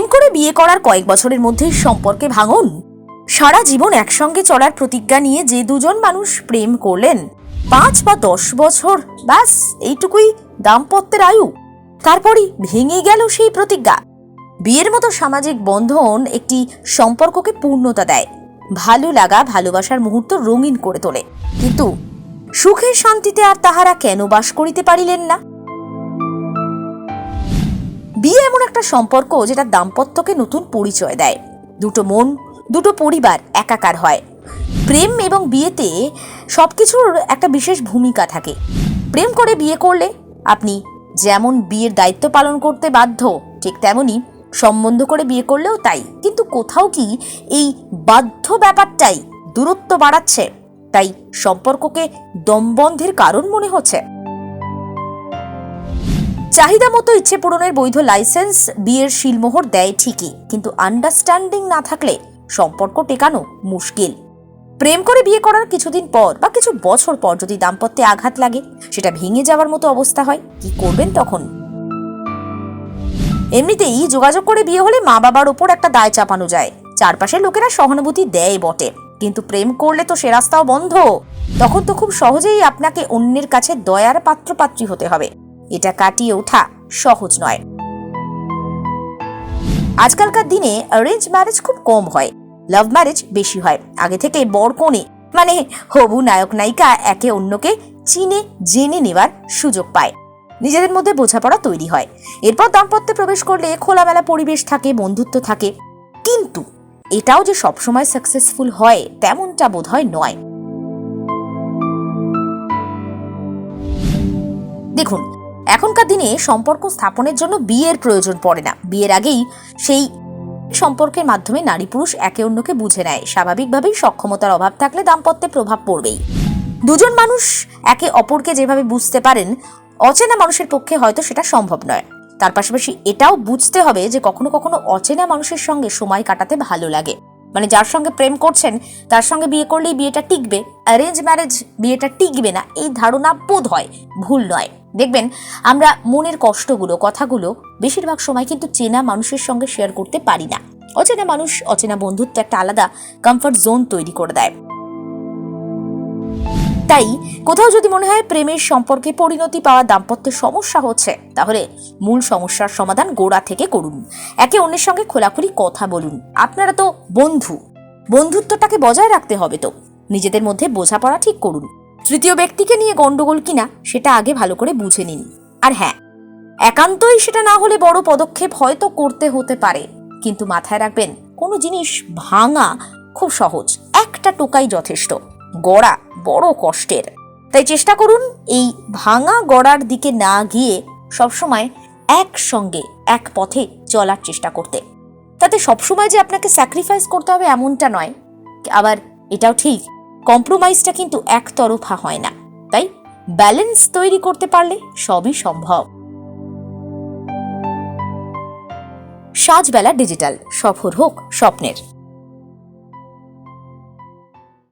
প্রেম করে বিয়ে করার কয়েক বছরের মধ্যেই সম্পর্কে ভাঙন। সারা জীবন একসঙ্গে চলার প্রতিজ্ঞা নিয়ে যে দুজন মানুষ প্রেম করলেন, পাঁচ বা দশ বছর, ব্যাস, এইটুকুই দাম্পত্যের আয়ু। তারপরই ভেঙে গেল সেই প্রতিজ্ঞা। বিয়ের মতো সামাজিক বন্ধন একটি সম্পর্ককে পূর্ণতা দেয়। ভালো লাগা, ভালোবাসার মুহূর্ত রঙিন করে তোলে। কিন্তু সুখের শান্তিতে আর তাহারা কেন বাস করিতে পারিলেন না? বিয়ে এমন একটা সম্পর্ক যেটা দাম্পত্যকে নতুন পরিচয় দেয়। দুটো মন, দুটো পরিবার একাকার হয়। প্রেম এবং বিয়েতে সব কিছুর একটা বিশেষ ভূমিকা থাকে। প্রেম করে বিয়ে করলে আপনি যেমন বিয়ের দায়িত্ব পালন করতে বাধ্য, ঠিক তেমনই সম্বন্ধ করে বিয়ে করলেও তাই। কিন্তু কোথাও কি এই বাধ্য ব্যাপারটাই দূরত্ব বাড়াচ্ছে? তাই সম্পর্ককে দমবন্ধের কারণ মনে হচ্ছে। চাহিদা মতো ইচ্ছে পূরণের বৈধ লাইসেন্স বিয়ের শিলমোহর দেয় ঠিকই, কিন্তু আন্ডারস্ট্যান্ডিং না থাকলে সম্পর্ক টেকানো মুশকিল। প্রেম করে বিয়ে করার কিছুদিন পর বা কিছু বছর পর যদি দাম্পত্যে আঘাত লাগে, সেটা ভেঙে যাওয়ার মতো অবস্থা হয়, কি করবেন তখন? এমনিতেই যোগাযোগ করে বিয়ে হলে মা বাবার ওপর একটা দায় চাপানো যায়। চারপাশের লোকেরা সহানুভূতি দেয় বটে, কিন্তু প্রেম করলে তো সে রাস্তাও বন্ধ। তখন তো খুব সহজেই আপনাকে অন্যের কাছে দয়ার পাত্রপাত্রী হতে হবে। এটা কাটিয়ে ওঠা সহজ নয়। আজকালকার দিনে অ্যারেঞ্জ ম্যারেজ খুব কম হয়। লাভ ম্যারেজ বেশি হয়। আগে থেকে বর কোণে মানে হবু নায়ক নায়িকা একে অন্যকে চিনে, জেনে নেওয়ার সুযোগ পায়। নিজেদের মধ্যে বোঝাপড়া তৈরি হয়। এরপর দাম্পত্যে প্রবেশ করলে খোলামেলা পরিবেশ থাকে, বন্ধুত্ব থাকে। কিন্তু এটাও যে সবসময় সাকসেসফুল হয়, তেমনটা বোধ হয় নয়। দেখুন এখনকার দিনে সম্পর্ক স্থাপনের জন্য বিয়ের প্রয়োজন পড়ে না। বিয়ের আগেই সেই সম্পর্কের মাধ্যমে নারী পুরুষ একে অন্যকে বুঝে নেয়। স্বাভাবিকভাবেই সক্ষমতার অভাব থাকলে দাম্পত্যে প্রভাব পড়বেই। দুজন মানুষ একে অপরকে যেভাবে বুঝতে পারেন, অচেনা মানুষের পক্ষে হয়তো সেটা সম্ভব নয়। তার পাশাপাশি এটাও বুঝতে হবে যে কখনো কখনো অচেনা মানুষের সঙ্গে সময় কাটাতে ভালো লাগে। মানে যার সঙ্গে প্রেম করছেন, তার সঙ্গে বিয়ে করলেই বিয়েটা টিকবে। অ্যারেঞ্জ ম্যারেজ বিয়েটা টিকবে না, এই ধারণা বোধ হয় ভুল নয়। দেখবেন, আমরা মনের কষ্টগুলো, কথাগুলো বেশিরভাগ সময় কিন্তু চেনা মানুষের সঙ্গে শেয়ার করতে পারি না। অচেনা মানুষ, অচেনা বন্ধুত্ব একটা আলাদা কমফর্ট জোন তৈরি করে দেয়। তাই কোথাও যদি মনে হয় প্রেমের সম্পর্কে পরিণতি পাওয়া দাম্পত্যের সমস্যা হচ্ছে, তাহলে মূল সমস্যার সমাধান গোড়া থেকে করুন। একে অন্যের সঙ্গে খোলাখুলি কথা বলুন। আপনারা তো বন্ধু। বন্ধুত্বটাকে বজায় রাখতে হবে তো। নিজেদের মধ্যে বোঝাপড়া ঠিক করুন। তৃতীয় ব্যক্তিকে নিয়ে গন্ডগোল কিনা সেটা আগে ভালো করে বুঝে নিন। আর হ্যাঁ একান্তই সেটা না হলে বড় পদক্ষেপ হয়তো করতে হতে পারে। কিন্তু মাথায় রাখবেন, কোনো জিনিস ভাঙা খুব সহজ। একটা টোকাই যথেষ্ট। গড়া বড় কষ্টের। তাই চেষ্টা করুন এই ভাঙা গড়ার দিকে না গিয়ে সবসময় একসঙ্গে, এক পথে চলার চেষ্টা করতে। তাতে সবসময় যে আপনাকে স্যাক্রিফাইস করতে হবে এমনটা নয়। আবার এটাও ঠিক কম্প্রোমাইজটা কিন্তু একতরফা হয় না। তাই ব্যালেন্স তৈরি করতে পারলে সবই সম্ভব। সাজবেলা ডিজিটাল সফর হোক স্বপ্নের।